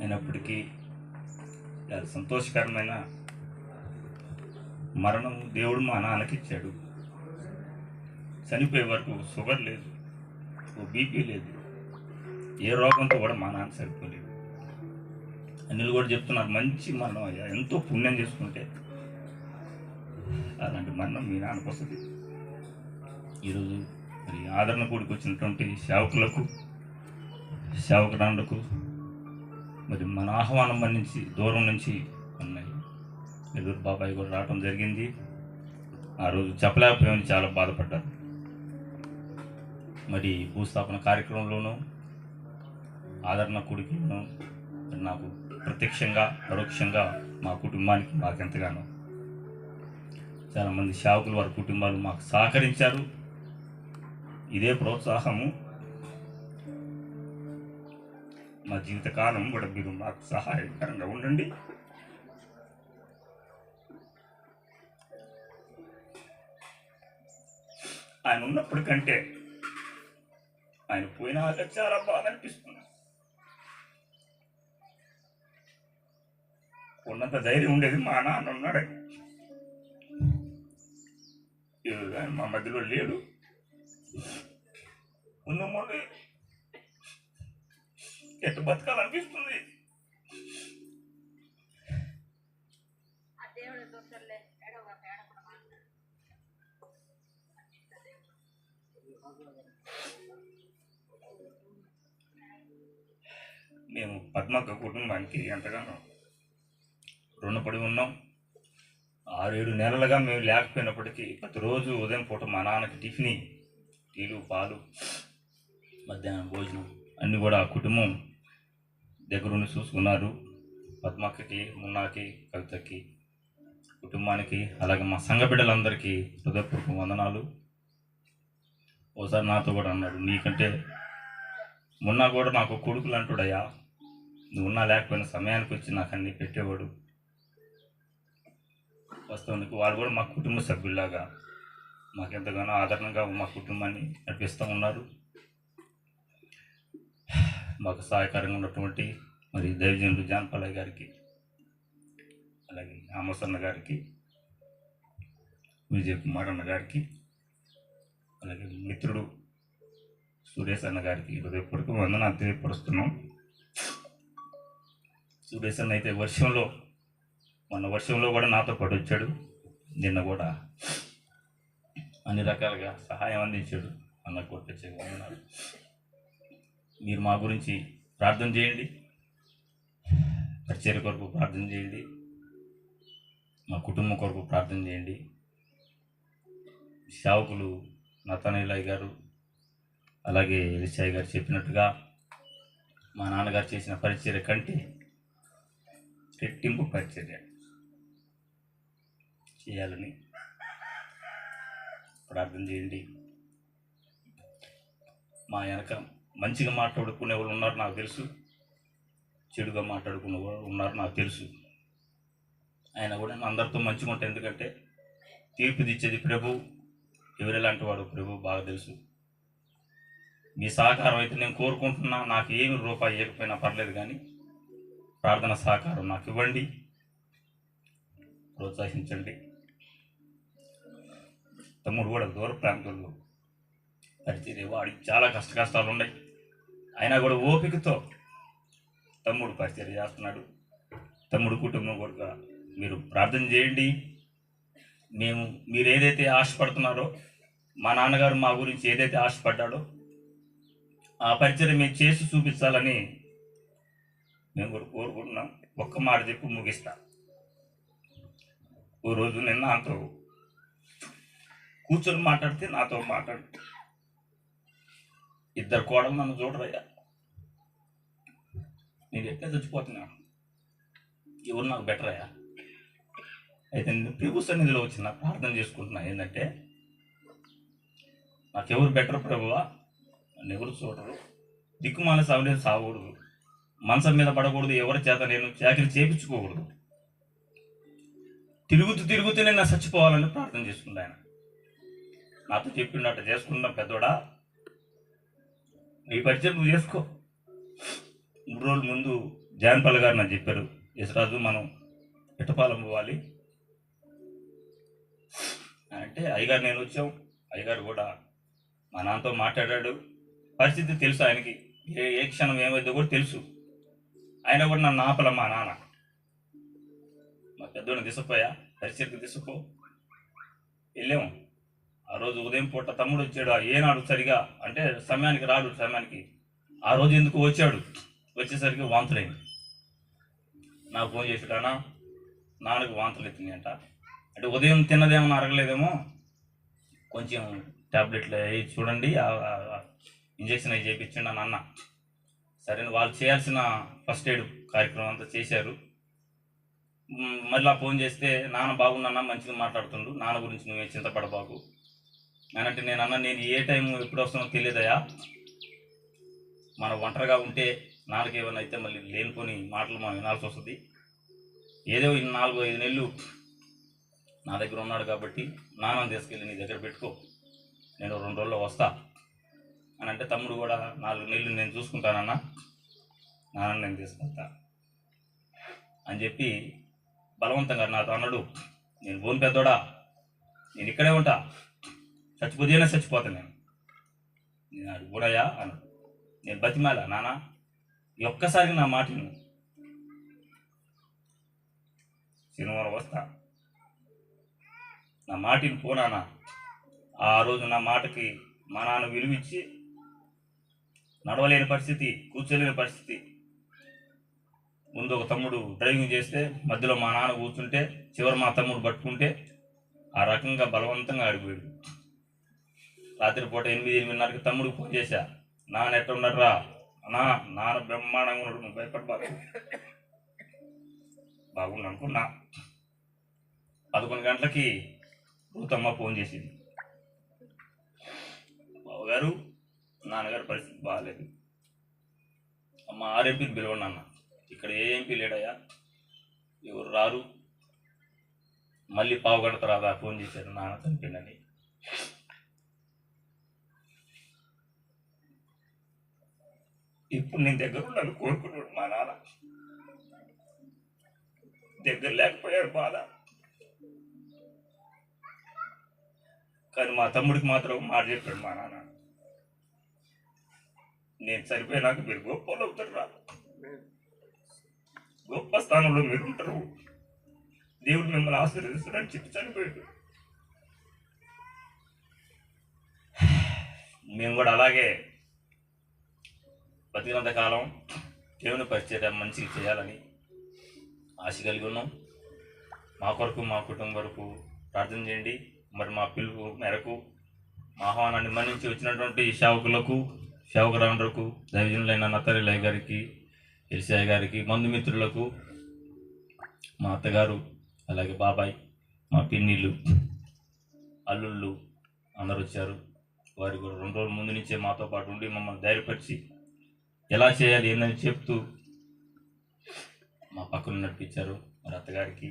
అయినప్పటికీ అది సంతోషకరమైన మరణం దేవుడు మా నాన్నకి ఇచ్చాడు. చనిపోయే వరకు షుగర్ లేదు ఓ బీపీ లేదు. ఏ రోగంతో కూడా మా నాన్న సరిపోలేదు. అన్నిలు కూడా చెప్తున్నారు మంచి మరణం అయ్యా ఎంతో పుణ్యం చేసుకుంటే. అలాంటి మరణం మీ నాన్నకు వస్తుంది. ఈరోజు మరి ఆదరణ కూడికి వచ్చినటువంటి సేవకులకు సేవకురాండకు మరి మన ఆహ్వానం మన్నించి దూరం నుంచి ఉన్నాయి ఎదురు బాబాయ్ కూడా రావడం జరిగింది. ఆ రోజు చెప్పలేకపోయామని చాలా బాధపడ్డారు. మరి భూస్థాపన కార్యక్రమంలోనూ ఆదరణ కూడికలోనూ మరి నాకు ప్రత్యక్షంగా పరోక్షంగా మా కుటుంబానికి మాకెంతగానో చాలామంది సేవకులు వారి కుటుంబాలు మాకు సహకరించారు. ఇదే ప్రోత్సాహము మా జీవితకాలం కూడా మీరు మాకు సహాయకరంగా ఉండండి. ఆయన ఉన్నప్పటికంటే ఆయన పోయినాక చాలా బాధ అనిపిస్తుంది. ఉన్నంత ధైర్యం ఉండేది మా నాన్న ఉన్నాడు. మా మధ్యలో లేడు. ఉన్న ముందు ఎట్టు బతకాలనిపిస్తుంది. మేము పద్మక్క కుటుంబానికి ఎంతగానో రుణపడి ఉన్నాం. ఆరేడు నెలలుగా మేము లేకపోయినప్పటికీ ప్రతిరోజు ఉదయం పూట మా నాన్నకి టిఫిన్ టీలు పాలు మధ్యాహ్నం భోజనం అన్నీ కూడా ఆ కుటుంబం దగ్గరుండి చూసుకున్నారు. పద్మక్కకి మున్నాకి కవితకి కుటుంబానికి అలాగే మా సంఘ బిడ్డలందరికీ హృదయపూర్వక వందనాలు. ఓసారి నాతో కూడా అన్నాడు నీకంటే మొన్న కూడా నాకు కొడుకులు అంటుడయ్యా. నువ్వు ఉన్నా లేకపోయినా సమయానికి వచ్చి నాకు అన్ని పెట్టేవాడు. వాస్తవానికి వాడు కూడా మా కుటుంబ సభ్యుల్లాగా మాకు ఎంతగానో ఆదరణగా మా కుటుంబాన్ని నడిపిస్తూ ఉన్నారు. మాకు సహాయకరంగా ఉన్నటువంటి మరి దైవజనులు జానపల్లయ్య గారికి అలాగే ఆమసన్న గారికి విజయ్ కుమార్ అన్న గారికి అలాగే మిత్రుడు సురేష్ అన్న గారికి హృదయపూర్వక వందనాలు తెలియపరుస్తున్నాం. సురేష్ అన్న అయితే వర్షంలో మొన్న వర్షంలో కూడా నాతో పాటు వచ్చాడు. నిన్న కూడా అన్ని రకాలుగా సహాయం అందించాడు. అన్న కూడా మీరు మా గురించి ప్రార్థన చేయండి. పరిచయ కొరకు ప్రార్థన చేయండి. మా కుటుంబం కొరకు ప్రార్థన చేయండి. సేవకులు నతనీలాయ్ గారు అలాగే ఎలిసాయి గారు చెప్పినట్టుగా మా నాన్నగారు చేసిన పరిచర్య కంటే రెట్టింపు పరిచర్య చేయాలని ప్రార్థన చేయండి. మా వెనక మంచిగా మాట్లాడుకునే వాళ్ళు ఉన్నారు నాకు తెలుసు. చెడుగా మాట్లాడుకున్న ఉన్నారు నాకు తెలుసు. ఆయన కూడా అందరితో మంచిగా ఉంటాయి ఎందుకంటే తీర్పు తెచ్చేది ప్రభు ఎవరెలాంటి వాడు ప్రభు బాగా తెలుసు. మీ సహకారం అయితే నేను కోరుకుంటున్నా నాకు ఏమి రూపాయి ఇవ్వకపోయినా పర్లేదు కానీ ప్రార్థన సహకారం నాకు ఇవ్వండి ప్రోత్సహించండి. తమ్ముడు కూడా దూర ప్రాంతంలో పరిచర్య వాడికి చాలా కష్ట కష్టాలు ఉన్నాయి. అయినా కూడా ఓపికతో తమ్ముడు పరిచర్య చేస్తున్నాడు. తమ్ముడు కుటుంబం కూడా మీరు ప్రార్థన చేయండి. మేము మీరు ఏదైతే ఆశపడుతున్నారో మా నాన్నగారు మా గురించి ఏదైతే ఆశపడ్డాడో ఆ పరిచయం మేము చేసి చూపించాలని మేము కూడా కోరుకుంటున్నాం. ఒక్క మాట చెప్పి ముగిస్తా. ఓ రోజు నిన్న నాతో కూర్చొని మాట్లాడితే నాతో మాట్లాడు. ఇద్దరు కోడలు నన్ను చూడరయ్యా. నేను ఎట్లా చచ్చిపోతున్నాను. ఎవరు నాకు బెటర్ అయ్యా? అయితే నేను ప్రభు సన్నిధిలో వచ్చిన ప్రార్థన చేసుకుంటున్నా. ఏంటంటే నాకెవరు బెటర్ ప్రభువా నన్ను ఎవరు చూడరు. దిక్కుమాల సాగు సాగకూడదు మనసం మీద పడకూడదు. ఎవరి చేత నేను చాకరి చేపించుకోకూడదు. తిరుగుతూ తిరుగుతూ నేను చచ్చిపోవాలని ప్రార్థన చేసుకుంటా ఆయన. నాతో చెప్పిండట చేసుకున్నా పెద్దోడా. నీ పరిచయం నువ్వు చేసుకో. మూడు రోజుల ముందు జాన్పల్ గారు నాకు చెప్పారు యశరాజు మనం పిట్టపాలెం పోవాలి. అంటే అయ్యగారు నేను వచ్చాం. అయ్యగారు కూడా మా నాన్నతో మాట్లాడాడు. పరిస్థితి తెలుసు ఆయనకి. ఏ ఏ క్షణం ఏమైందో కూడా తెలుసు. ఆయన కూడా నన్ను ఆపల మా నాన్న. మా పెద్దోడిని తీసుకుపోయా పరిస్థితికి తీసుకో వెళ్ళాము ఆ రోజు ఉదయం పూట తమ్ముడు వచ్చాడు. ఏనాడు సరిగా అంటే సమయానికి రాడు సమయానికి. ఆ రోజు ఎందుకు వచ్చాడు? వచ్చేసరికి వాంతులైంది. నాకు ఫోన్ చేసాడానా నాన్నకు వాంతులు ఎత్తినాయి అంట అంటే ఉదయం తిన్నదేమో అరగలేదేమో? కొంచెం ట్యాబ్లెట్లు అవి చూడండి ఇంజక్షన్ అవి చేయించండి అని అన్న. సరే వాళ్ళు చేయాల్సిన ఫస్ట్ ఎయిడ్ కార్యక్రమం అంతా చేశారు. మళ్ళీ ఫోన్ చేస్తే నాన్న బాగున్నా మంచిగా మాట్లాడుతుండు. నాన్న గురించి నువ్వే చింతపడబాకు. అనంటే అంటే నేను అన్న నేను ఏ టైం ఎప్పుడు వస్తానో తెలియదయా? మనం ఒంటరిగా ఉంటే నాన్నకి అయితే మళ్ళీ లేనిపోని మాటలు మనం వినాల్సి వస్తుంది. ఏదో నాలుగు ఐదు నెలలు నా దగ్గర ఉన్నాడు కాబట్టి నాన్నని తీసుకెళ్ళి నీ దగ్గర పెట్టుకో. నేను రెండు రోజుల్లో వస్తా. అని అంటే తమ్ముడు కూడా నాలుగు నెలలు నేను చూసుకుంటానన్నా నాన్న నేను తీసుకెళ్తా. అని చెప్పి బలవంతంగా నాతో అన్నాడు. నేను భూమి పెద్దోడా? నేను ఇక్కడే ఉంటా. చచ్చిపోతేనే చచ్చిపోతాను నేను. నేను అది అన్నాడు. నేను బతిమాలా నాన్న? ఈ ఒక్కసారి నా మాట విను. శనివారం వస్తా. నా మాటిని పోనానా ఆ రోజు నా మాటకి మా నాన్న విలువిచ్చి నడవలేని పరిస్థితి కూర్చోలేని పరిస్థితి. ముందు ఒక తమ్ముడు డ్రైవింగ్ చేస్తే మధ్యలో మా నాన్న కూర్చుంటే చివరి మా తమ్ముడు పట్టుకుంటే ఆ రకంగా బలవంతంగా ఆడిపోయాడు. రాత్రిపూట ఎనిమిది ఎనిమిదిన్నరకి తమ్ముడికి ఫోన్ చేశా. నాన్న ఎట్లా ఉన్నారా అన్నా నాన్న బ్రహ్మాండంగా ఉన్నాడు నువ్వు భయపడబాకు బాగుండు అనుకున్నా. పదకొండు గంటలకి రూతమ్మ ఫోన్ చేసింది. బావగారు నాన్నగారి పరిస్థితి బాగాలేదు అమ్మ ఆర్ఎంపీని పిలవండి అన్న. ఇక్కడ ఏ ఎంపీ లేడయ్యా. ఎవరు రారు. మళ్ళీ పావు గంట ఫోన్ చేశారు నాన్న చనిపోయిందని ఇప్పుడు నేను దగ్గర ఉండాలి కోరుకున్నాడు మా నాన్న. దగ్గర లేకపోయాడు బాధ. కానీ మా తమ్ముడికి మాత్రం మాట చెప్పాడు మా నాన్న. నేను చనిపోయినాక మీరు గొప్పలు అవుతారు రా. గొప్ప స్థానంలో మీరు ఉంటారు. దేవుడు మిమ్మల్ని ఆశీర్వదిస్తాడని చెప్పి చనిపోయాడు. మేము కూడా అలాగే బతికినంత కాలం దేవుని పరిచయం మంచిగా చేయాలని ఆశ కలిగి ఉన్నాం. మా కొరకు మా కుటుంబం వరకు ప్రార్థన చేయండి. మరి మా పిలుపు మేరకు మా ఆహ్వానాన్ని మన్నించి వచ్చినటువంటి సేవకులకు సేవకురాండ్రకు దైవజనులైన నత్తరిలయ్య గారికి ఎలిసాయి గారికి బంధుమిత్రులకు మా అత్తగారు అలాగే బాబాయ్ మా పిన్నిళ్ళు అల్లుళ్ళు అందరూ వచ్చారు. వారి కూడా రెండు రోజుల ముందు నుంచే మాతో పాటు ఉండి మమ్మల్ని ధైర్యపరిచి ఎలా చేయాలి ఏందని చెప్తూ మా పక్కన నడిపించారు మరి అత్తగారికి.